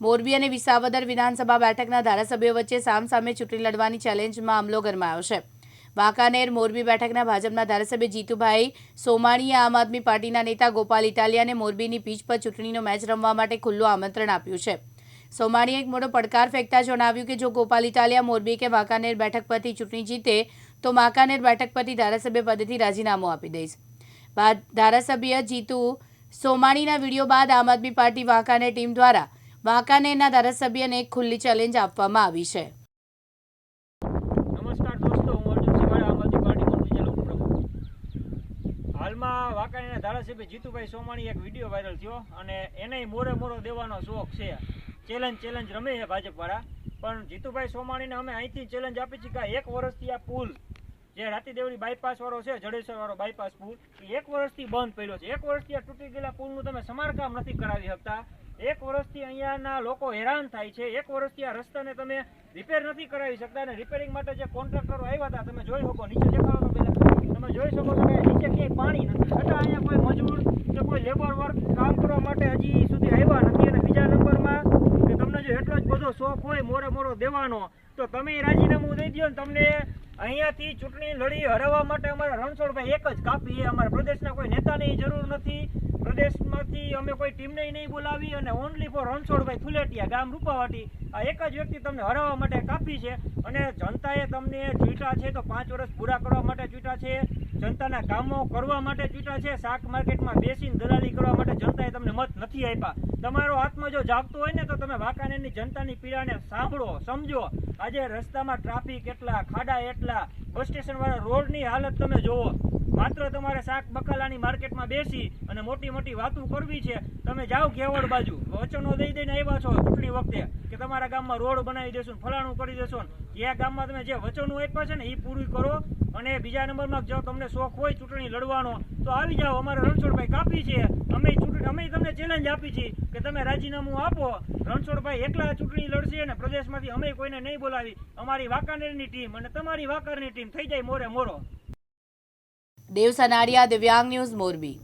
મોરબી અને વિસાવદર વિધાનસભા બેઠકના ધારાસભ્યો વચ્ચે સામસામે ચૂંટણી લડવાની ચેલેન્જમાં અમલો ગરમાયો છે. વાંકાનેર મોરબી બેઠકના ભાજપના ધારાસભ્ય જીતુભાઈ સોમાણીએ આમ આદમી પાર્ટીના નેતા ગોપાલ ઇટાલિયાને મોરબીની પીચ પર ચૂંટણીનો મેચ રમવા માટે ખુલ્લું આમંત્રણ આપ્યું છે. સોમાણીએ એક મોટો પડકાર ફેંકતા જણાવ્યું કે જો ગોપાલ ઇટાલિયા મોરબી કે વાંકાનેર બેઠક પરથી ચૂંટણી જીતે, તો વાંકાનેર બેઠક પરથી ધારાસભ્ય પદેથી રાજીનામું આપી દઈશ. ધારાસભ્ય જીતુ સોમાણીના વીડિયો બાદ આમ આદમી પાર્ટી વાંકાનેર ટીમ દ્વારા વાંકાનેરના ધારાસભ્યને એક ખુલ્લી ચેલેન્જ આપવામાં આવી છે. નમસ્કાર દોસ્તો, હું હાલમાં વાંકાણીના ધારાસભ્ય જીતુભાઈ સોમાણી એક વીડિયો વાયરલ થયો અને એને મોરે મોરો દેવાનો શોખ છે. ચેલેન્જ ચેલેન્જ રમે છે ભાજપવાળા. પણ જીતુભાઈ સોમાણીને અમે અહીંથી ચેલેન્જ આપી છે કે એક વર્ષથી આ પુલ જે રાતી દેવડી બાયપાસ વાળો છે, જડેશ્વર વાળો બાયપાસ પુલ, એ એક વર્ષથી બંધ પડ્યો છે. એક વર્ષથી આ તૂટી ગયેલા પુલનું તમે સમારકામ નથી કરાવી શકતા. એક વર્ષથી અહીંયાના લોકો હેરાન થાય છે. એક વર્ષથી આ રસ્તાને તમે રિપેર નથી કરાવી શકતા અને રિપેરિંગ માટે જે કોન્ટ્રાક્ટરો આવ્યા હતા, તમે જોઈ શકો, નીચે દેખાડો પહેલા તમે જોઈ શકો છો કે નીચે ક્યાંય પાણી નથી. છતાં અહીંયા કોઈ મજૂર કે કોઈ લેબર વર્ક કામ કરવા માટે હજી સુધી આવ્યા નથી અને બીજા નંબરમાં કે તમને બધો શોખ હોય, મોરે મોરો દેવાનો, તો તમે રાજીનામું દઈ દો ને તમને અહીંયાથી ચૂંટણી લડી હરાવવા માટે અમારા રણછોડભાઈ એક જ કાપી અમારા પ્રદેશના કોઈ નેતાની જરૂર નથી. પ્રદેશમાંથી અમે કોઈ ટીમને નહીં બોલાવી અને ઓનલી ફોર રણછોડભાઈ ફુલેટિયા ગામ રૂપાવાટી. આ એક જ વ્યક્તિ તમને હરાવવા માટે કાપી છે અને જનતાએ તમને ચૂંટા છે તો પાંચ વર્ષ પૂરા કરવા માટે ચૂંટા છે. જનતાના કામો કરવા માટે ચૂંટા છે. શાક માર્કેટમાં બેસીને દલાલી કરવા માટે જનતાએ તમને મત નથી આપ્યા. તમારો હાથમાં જો જાગતો હોય ને તો તમે વાંકાનેરની જનતાની પીડાને સાંભળો, સમજો. આજે રસ્તામાં ટ્રાફિક એટલા, ખાડા એટલા, બસ સ્ટેશન વાળા રોડની હાલત તમે જોવો માત્ર તમારે શાક બકાલાની માર્કેટમાં બેસી અને મોટી મોટી વાતો કરવી છે. તમે જાઓ ઘેવડ બાજુ. વચનો દઈ દઈને આવ્યા છો ચૂંટણી વખતે કે તમારા ગામમાં રોડ બનાવી દેશું ફલાણું કરી દેશો એ ગામમાં તમે જે વચનો આપ્યા છે ને એ પૂરી કરો. અને બીજા નંબરમાં જો તમને શોખ હોય ચૂંટણી લડવાનો, તો આવી જાઓ. અમારે રણછોડભાઈ કાપી છે. અમે ચૂંટણી અમે તમને ચેલેન્જ આપી છે કે તમે રાજીનામું આપો. રણછોડભાઈ એકલા ચૂંટણી લડશે અને પ્રદેશમાંથી અમે કોઈને નહીં બોલાવી. અમારી વાંકાનેરની ટીમ અને તમારી વાંકાનેરની ટીમ થઈ જાય મોરે મોરો. દેવસા નાડિયા દિવ્યાંગ ન્યૂઝ મોરબી.